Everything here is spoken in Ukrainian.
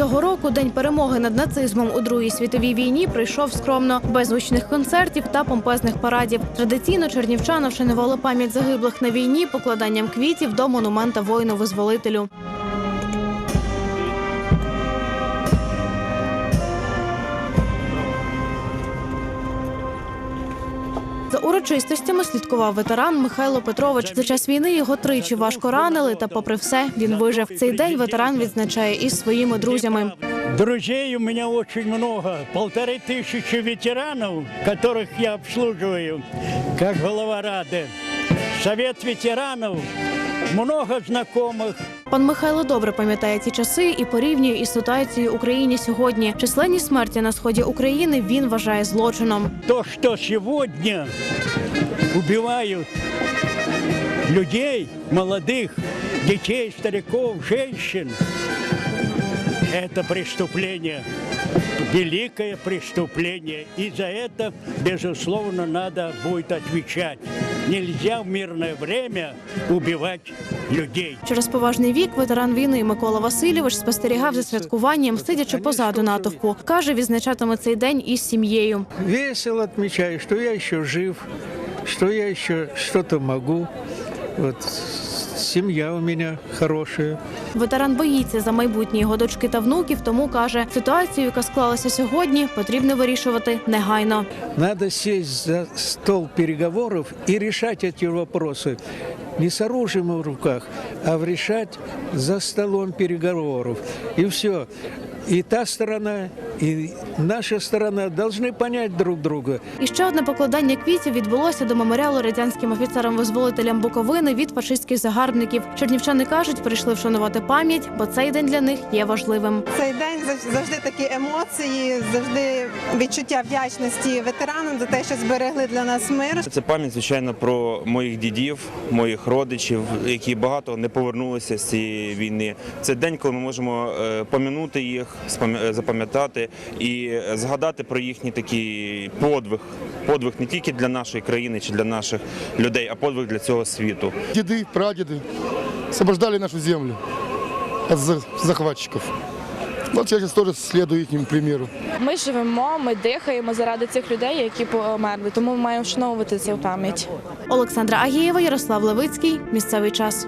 Цього року день перемоги над нацизмом у Другій світовій війні прийшов скромно, без гучних концертів та помпезних парадів. Традиційно чернівчани вшанували пам'ять загиблих на війні покладанням квітів до монумента воїну-визволителю. За урочистостями слідкував ветеран Михайло Петрович. За час війни його тричі важко ранили, та попри все він вижив. Цей день ветеран відзначає із своїми друзями. Друзей у меня очень много. Полторы тысячи ветеранов, которых я обслуживаю, как голова Рады. Совет ветеранов, много знакомых. Пан Михайло добре пам'ятає ті часи і порівнює із ситуацією в Україні сьогодні. Численні смерті на сході України він вважає злочином. То, что сегодня убивают людей, молодых, детей, стариков, женщин, это преступление, великое преступление. И за это, безусловно, надо будет отвечать. Нельзя в мирное время убивать людей. Через поважний вік ветеран війни Микола Васильович спостерігав за святкуванням, сидячи позаду натовпу. каже, відзначатиме цей день із сім'єю. весело відмічаю, що я ще жив, що я ще щось можу. могу. Вот семья у меня хорошая. Ветеран боїться за майбутнє його дочки та внуків, тому каже, ситуацію, яка склалася сьогодні, потрібно вирішувати негайно. Надо сесть за стол переговоров и решать эти вопросы не с оружием в руках, а в решать за столом переговоров. И все. И та сторона, и наша сторона должны понять друг друга. І ще одне покладання квітів відбулося до меморіалу радянським офіцерам-визволителям Буковини від фашистських загарбників. Чернівчани кажуть, прийшли вшанувати пам'ять, бо цей день для них є важливим. Цей день завжди такі емоції, завжди відчуття вдячності ветеранам за те, що зберегли для нас мир. Це пам'ять, звичайно, про моїх дідів, моїх родичів, які багато не повернулися з цієї війни. Це день, коли ми можемо е, пом'янути їх, запам'ятати і е, згадати про їхній такий подвиг. Подвиг не тільки для нашої країни чи для наших людей, а подвиг для цього світу. Деды, прадеды освобождали нашу землю от за- захватчиков. Вот я сейчас тоже следую их примеру. Ми живемо, ми дихаємо заради цих людей, які померли. Тому ми маємо вшановувати цю пам'ять. Олександра Агієва, Ярослав Левицький. Місцевий час.